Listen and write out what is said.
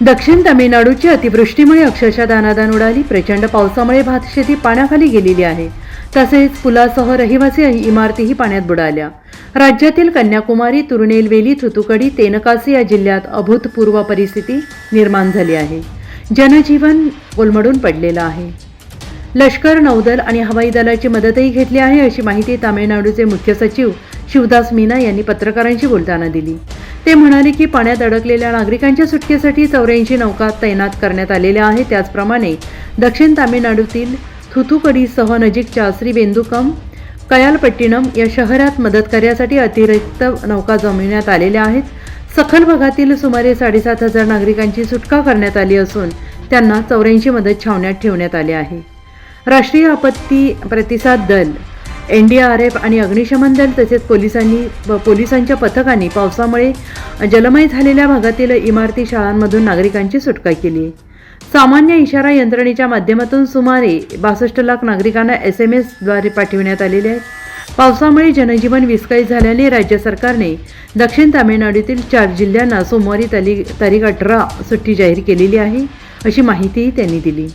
दक्षिण तामिळनाडूची अतिवृष्टीमुळे अक्षरशः दानादान उडाली. प्रचंड पावसामुळे भातशेती पाण्याखाली गेलेली आहे. तसेच पुलासह रहिवासी इमारतीही पाण्यात बुडाल्या. राज्यातील कन्याकुमारी तुरुनेलवेली थुतुकडी तेनकासी या जिल्ह्यात अभूतपूर्व परिस्थिती निर्माण झाली आहे. जनजीवन कोलमडून पडलेलं आहे. लष्कर नौदल आणि हवाई दलाची मदतही घेतली आहे अशी माहिती तामिळनाडूचे मुख्य सचिव शिवदास मीना यांनी पत्रकारांशी बोलताना दिली. ते म्हणाले की पाण्यात अडकलेल्या नागरिकांच्या सुटकेसाठी चौऱ्याऐंशी नौका तैनात करण्यात आलेल्या आहेत. त्याचप्रमाणे दक्षिण तामिळनाडूतील थुथुकडीसह नजीकच्या श्रीबेंदुकम कयालपट्टिनम या शहरात मदत कार्यासाठी अतिरिक्त नौका जमविण्यात आलेल्या आहेत. सखल भागातील सुमारे साडेसात हजार नागरिकांची सुटका करण्यात आली असून त्यांना चौऱ्याऐंशी मदत छावण्यात ठेवण्यात आले आहे. राष्ट्रीय आपत्ती प्रतिसाद दल एन डी आर एफ आणि अग्निशमन दल तसेच पोलिसांनी पोलिसांच्या पथकांनी पावसामुळे जलमय झालेल्या भागातील इमारती शाळांमधून नागरिकांची सुटका केली. सामान्य इशारा यंत्रणेच्या माध्यमातून सुमारे बासष्ट लाख नागरिकांना एस एम एसद्वारे पाठविण्यात आलेले आहेत. पावसामुळे जनजीवन विस्कळीत झाल्याने राज्य सरकारने दक्षिण तामिळनाडूतील चार जिल्ह्यांना सोमवारी तारीख तारीख अठरा सुट्टी जाहीर केलेली आहे अशी माहितीही त्यांनी दिली.